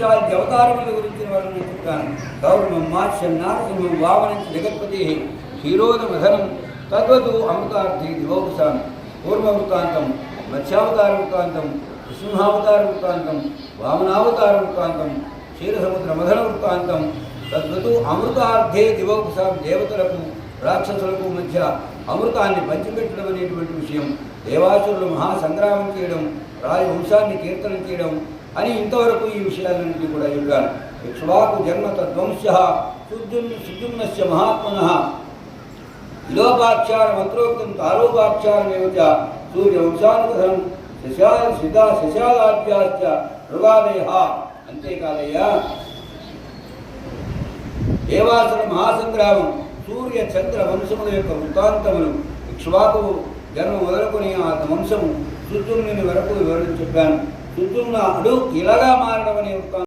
చతుర్విశాలి అవతారముల గురించి వర్ణన చెప్తాను గౌరవం మాత్స్యం నారసింహం జగత్పతి క్షీరోదమధనం తద్వతు అమృతార్థి దివోపసాం పూర్వవృత్తాంతం మత్స్యావతార వృత్తాంతం నృసింహావతార వృత్తాంతం వామనావతార వృత్తాంతం క్షీరసముద్ర మధన వృత్తాంతం తద్వతు అమృతార్థే దివోపసాం దేవతలకు రాక్షసులకు మధ్య అమృతాన్ని పంచిపెట్టడం అనేటువంటి విషయం దేవాసురులు మహాసంగ్రామం చేయడం రాజవంశాన్ని కీర్తనం చేయడం అని ఇంతవరకు ఈ విషయాలన్నింటినీ కూడా చెప్పాను. ఇక్ష్వాకు జన్మ తద్వంశ సుజుమ్ సుజుమ్నస్య మహాత్మన. విలోపాక్షార మంత్రోక్తం తారోపాక్షారమేవ చ శశాల సిద్ధా శశాలాభ్యాశ్చ మృగాదయ అంతేకాదయ్యా దేవాసుల మహాసంగ్రామం సూర్య చంద్ర వంశముల యొక్క వృత్తాంతములు ఇక్ష్వాకు జన్మ మొదలుకొని ఆ వంశము సుద్దుమ్ని వరకు వివరించి చెప్పాను. సుద్దుమ్న అడు ఇలాగా మారడం అనే వృత్తాంతం